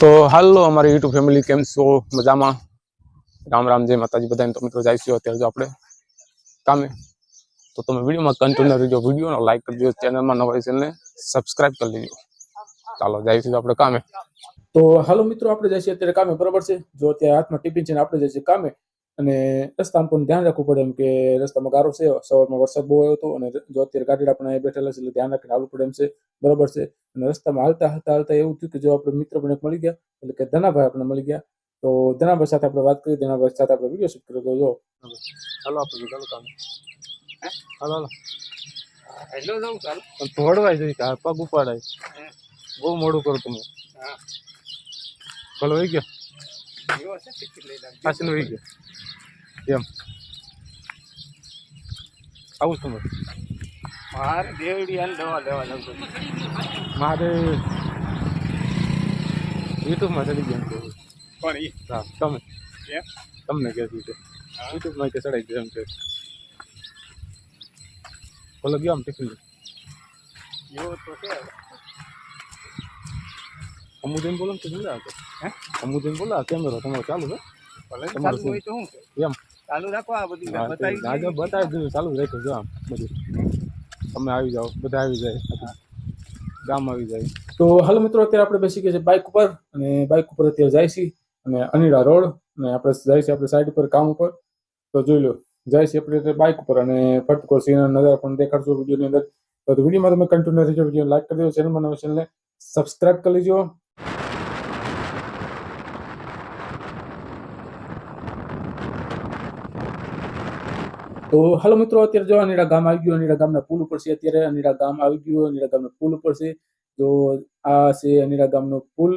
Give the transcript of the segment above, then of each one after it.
તો હાલો, અમારી YouTube family કેમ છો? મજામાં? રામ રામ, જય માતાજી બધાને. તો મિત્રો જઈશું અત્યારે જો આપણે કામે. તો તમે વિડીયોમાં કન્ટિન્યુ રહેજો. વિડીયોનો લાઈક કરજો ચેનલમાં નવા ચેનલને સબસ્ક્રાઇબ કરી લેજો ચાલો જઈશું આપણે કામે. તો હાલો મિત્રો, આપણે જઈશું અત્યારે કામે. બરાબર છે? જો અત્યારે હાથમાં ટિફિન છે ને આપણે જઈશું કામે. અને રસ્તામાં પણ ધ્યાન રાખવું પડે એમ કે રસ્તામાં ગારો છે સવારમાં વરસાદ બહુ આવ્યો હતો અને જો અત્યારે ગાડી આપણે અહીંયા બેઠેલા છે એટલે ધ્યાન રાખીને આવવું પડે એમ છે. બરાબર છે. અને રસ્તામાં હાલતા હાલતા હાલતા એવું થયું કે જો આપણે મિત્ર પણ એક મળી ગયા એટલે કે ધનાભાઈ આપણે મળી ગયા. તો ધનાભાઈ સાથે આપણે વાત કરી ધનાભાઈ સાથે આપણે વીડિયો શૂટ કર્યો તો જો. ચાલો આપણે ચાલો કામ. હાલો હાલો. હેલો જાઉં ચાલ? પણ થોડવાય જોઈએ પગ ઉપાડાય. બહુ મોડું કરું તમે હા. ભલો વહી ગયો. પાછળ વહી ગયો એમ. આવું છું મેં મારે દેવડી હાલ દવા લેવા લાગુ મારે યુટ્યુબમાં ચડી ગયા. પણ એ હા તમે. તમને કહેતું છે. યુટ્યુબમાં કે ચડાઈ ગયો એમ કે. ભલે ગયો આમ ટિફિન એવો તો છે. અમુદીન બોલો ને તો બોલે આગળ હે? અમુદીન બોલે આ કેમેરો તમારો ચાલુ છે? ભલે તમારું ચાલુ હોય તો શું એમ. ચાલુ રાખો આ બધું બતાવી દઈએ. બતાવી દીધું ચાલુ રાખ્યું જો આમ બધું. તમે આવી જાઓ બધા આવી જાય. ગામ આવી જાય. તો હાલ મિત્રો અત્યારે આપણે બેસી ગયા છે બાઇક ઉપર અને બાઇક ઉપર અત્યારે જાય છે અને અનિડા રોડ અને આપણે જાય છે આપણે સાઈડ ઉપર કામ ઉપર. તો જોઈ લો જાય છે આપણે અત્યારે બાઇક ઉપર અને ફટકો સીન નજારા પણ દેખાડશો વિડીયોની અંદર. તો વિડીયોમાં તમે કન્ટિન્યુ રહેજો વીડિયો લાઈક કરી દેજો ચેનલમાં નવા ચેનલને સબસ્ક્રાઇબ કરી લેજો. તો હાલો મિત્રો, અત્યારે જો અનીડા ગામ આવી ગયું અનીડા ગામના પુલ ઉપર છે, અત્યારે અનીડા ગામ આવી ગયું અનીડા ગામના પુલ ઉપર છે. તો આ છે અનીડા ગામનો પુલ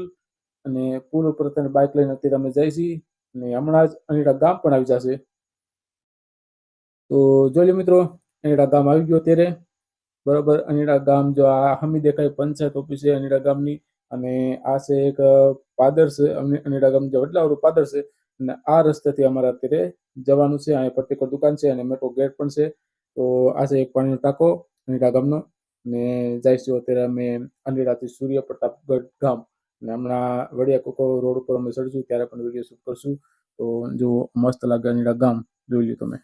અને પુલ ઉપર અત્યારે બાઇક લઈને અત્યારે અમે જઈ છીએ અને હમણાં જ અનીડા ગામ પણ આવી જશે. તો જોઈ લો મિત્રો અનીડા ગામ આવી ગયું અત્યારે. બરોબર અનીડા ગામ જો આ હમી દેખાય પંચાયત ઓફિસ છે અનીડા ગામની અને આ છે એક પાદર છે અની- અનીડા ગામ જે વડલાવાળું પાદર છે અને આ રસ્તેથી અમારે અત્યારે જવાનું છે. અહીંયા પર્ટિક્યુલર દુકાન છે અને મેટ્રો ગેટ પણ છે. તો આ છે એક પાણીનો ટાંકો અનીડા ગામનો. ને જઈશું અત્યારે અમે અનીડાથી સૂર્ય પ્રતાપગઢ ગામ. અને હમણાં વડિયા કોકો રોડ ઉપર અમે ચડશું, ત્યારે પણ વીડિયો શૂટ કરશું. તો જો મસ્ત લાગે અનીડા ગામ. જોઈ લ્યો તમે.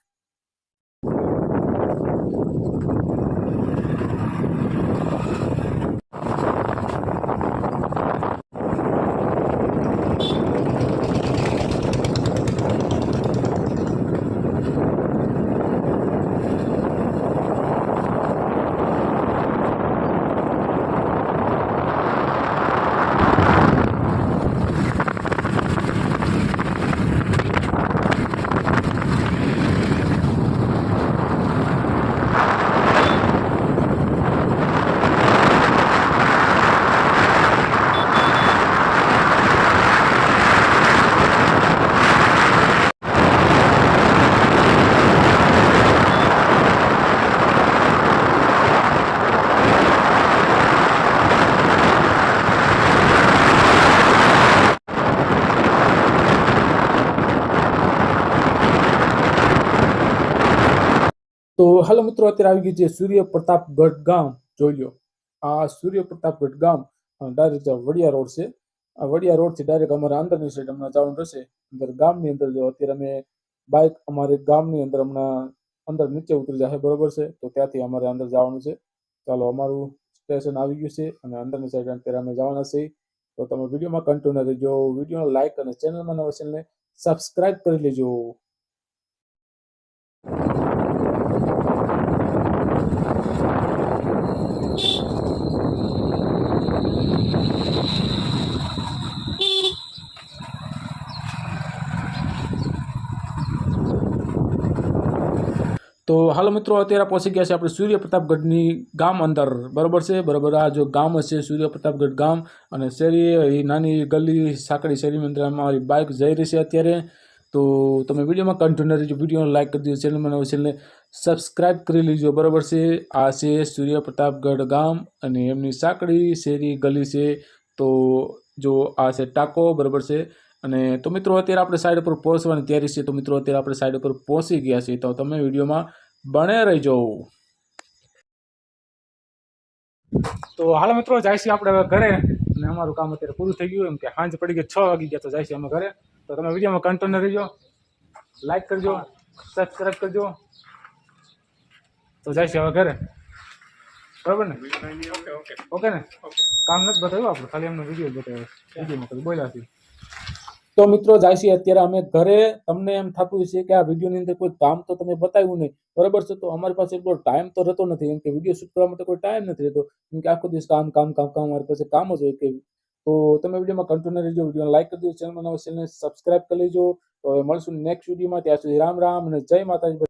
તો હાલો મિત્રો, અત્યારે આવી ગયું છે સૂર્ય પ્રતાપગઢ ગામ જોઈ લો આ સૂર્ય પ્રતાપગઢ ગામ ડાયરેક્ટ વડિયા રોડ છે. આ વડિયા રોડથી ડાયરેક્ટ અમારે અંદરની સાઈડ હમણાં જવાનું રહેશે. અંદર ગામની અંદર જો અત્યારે અમે બાઇક અમારે ગામની અંદર હમણાં અંદર નીચે ઉતરી જશે બરોબર છે? તો ત્યાંથી અમારે અંદર જવાનું છે. ચાલો, અમારું સ્ટેશન આવી ગયું છે અને અંદરની સાઈડ અત્યારે અમે જવાના છીએ તો તમે વિડીયોમાં કન્ટિન્યુ રહેજો. વીડિયો લાઇક અને ચેનલમાં નવા ચેનલને સબસ્ક્રાઇબ કરી લેજો. તો હાલો મિત્રો, અત્યારે પહોંચી ગયા છે આપણે સૂર્ય પ્રતાપગઢની ગામ અંદર. બરોબર છે? બરાબર. આ જો ગામ હશે સૂર્ય પ્રતાપગઢ ગામ. અને શેરી નાની ગલી, સાંકડી શેરીની અંદર અમારી બાઇક જઈ રહી છે અત્યારે. તો તમે વિડીયોમાં કન્ટિન્યુ રહેજો, વિડીયોને લાઈક કરી દેજો ચેનલમાં નવો ચેનલને સબસ્ક્રાઇબ કરી લીજો. બરોબર છે? આ છે સૂર્ય પ્રતાપગઢ ગામ અને એમની સાંકડી શેરી ગલી છે. તો જો આ છે ટાંકો, બરાબર છે? અને તો મિત્રો અત્યારે આપણે સાઈડ ઉપર પહોંચવાની તૈયારી છે. તો મિત્રો અત્યારે આપણે સાઈડ ઉપર પહોંચી ગયા છીએ. તો તમે વિડીયોમાં બને રહીજો. તો હાલ મિત્રો જાય છે આપણે હવે ઘરે. અને અમારું કામ અત્યારે પૂરું થઈ ગયું. એમ કે સાંજ પડી ગઈ છ વાગી ગયા તો જાય છે અમે ઘરે. તો તમે વિડીયોમાં કન્ટિન્યુ રહીજો. લાઈક કરજો. સબસ્ક્રાઈબ કરજો. તો જાય છે હવે ઘરે. બરાબર ને? ઓકે ને? કામ નથી બતાવ્યું આપણે ખાલી એમનો વીડિયો બતાવ્યો. વિડીયોમાં બોલ્યા છે તો મિત્રો જાય છે અત્યારે અમે ઘરે. તમને એમ થતું હશે કે આ વિડીયોની અંદર કોઈ કામ તો તમે બતાવ્યું નહીં. બરાબર છે? તો અમારી પાસે એટલો ટાઈમ તો રહેતો નથી. કેમ કે વીડિયો શૂટ કરવા માટે કોઈ ટાઈમ નથી રહેતો. કેમ કે આખો દિવસ કામ કામ કામ કામ, અમારી પાસે કામ જ હોય કે તો તમે વિડીયોમાં કન્ટિન્યુ રહેજો. વીડિયો લાઈક કરી દેજો. ચેનલમાં નવા ચેનલને સબસ્ક્રાઇબ કરી લેજો. તો મળશું નેક્સ્ટ વિડીયોમાં. ત્યાં સુધી રામ રામ અને જય માતાજી.